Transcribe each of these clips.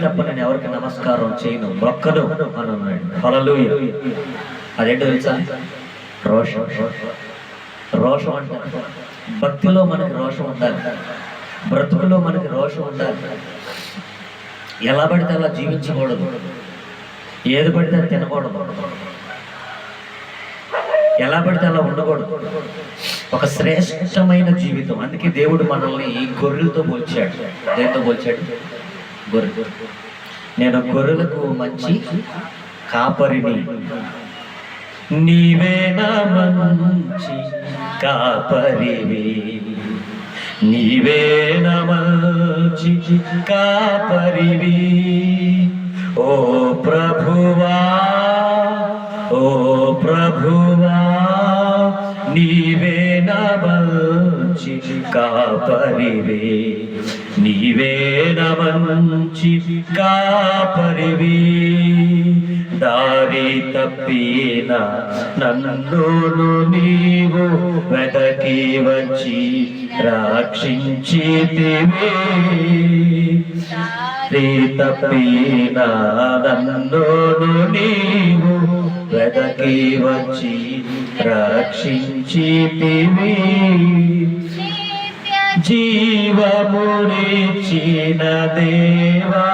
తప్ప నేను ఎవరికి నమస్కారం చేయను. మొక్కను అని ఉన్నాడు హల్లెలూయా. అదేంటో తెలుసా? రోషం. రోషం అంటారు భక్తిలో మనకి రోషం ఉండాలి. బ్రతుకులో మనకి రోషం ఉండాలి. ఎలా పడితే అలా జీవించకూడదు. ఏది పడితే అది తినకూడదు. ఎలా పడితే అలా ఉండకూడదు. ఒక శ్రేష్టమైన జీవితం. అందుకే దేవుడు మనల్ని ఈ గొర్రెలతో పోల్చాడు. దేంతో పోల్చాడు? గొర్రె నేను గొర్రెలకు మంచి కాపరిని. నీవే నా మంచి కాపరివి. నీవే నా మంచి కాపరివి. ఓ ప్రభువా ఓ ప్రభువా నీవే నా మంచి కాపరివే నీవే నా మంచి కాపరివి దారి తప్పిన నన్ను నీవు వెతకి వచ్చి రక్షించితివి. తప్పిన నన్ను నీవు వెతకి వచ్చి రక్షించితివి. జీవమునిచ్చిన దేవా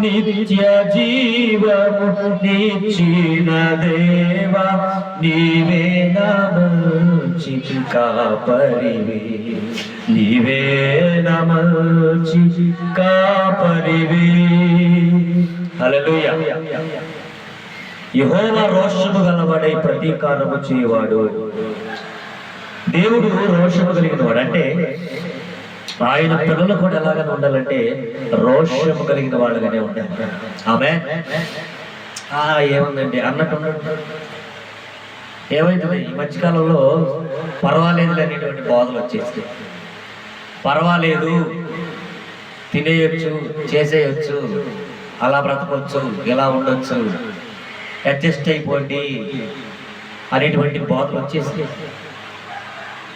నిత్య జీవము నిచ్చిన దేవా నీవే నమచి కాపరివే. నీవే నమచి కాపరివే. హల్లెలూయా. యెహోవా రోషము గలవాడై ప్రతీకారము చేయవాడు. దేవుడు రోషము కలిగిన వాడు అంటే ఆయన పిల్లలు కూడా ఎలాగనే ఉండాలంటే రోషము కలిగిన వాళ్ళగానే ఉండాలి. ఆమె? ఏముందండి? అన్నట్టు ఏమైంది? ఈ మధ్యకాలంలో పర్వాలేదు అనేటువంటి బోధలు వచ్చేసి పర్వాలేదు తినేయచ్చు చేసేయొచ్చు అలా బ్రతకొచ్చు ఇలా ఉండొచ్చు అడ్జస్ట్ అయిపోండి అనేటువంటి బోధలు వచ్చేసి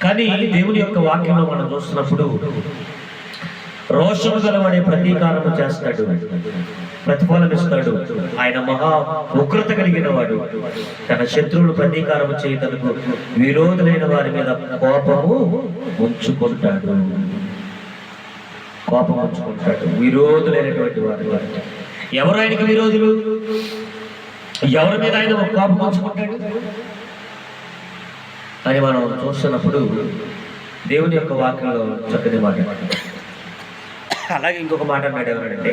కానీ దేవుని యొక్క వాక్యంలో మనం చూస్తున్నప్పుడు రోషము గలవాడే ప్రతీకారము చేస్తాడు. ప్రతిఫలం ఇస్తాడు. ఆయన మహా ఉగ్రత కలిగిన వాడు తన శత్రువులు ప్రతీకారము చేయటకు విరోధులైన వారి మీద కోపము ఉంచుకుంటాడు. కోపం ఉంచుకుంటాడు. విరోధులైనటువంటి వారి. ఎవరు ఆయనకి విరోధులు? ఎవరి మీద ఆయన కోపం ఉంచుకుంటాడు? అని మనం చూస్తున్నప్పుడు దేవుని యొక్క వాక్యంలో చక్కని మాట. అలాగే ఇంకొక మాట అన్నాడు ఎవరంటే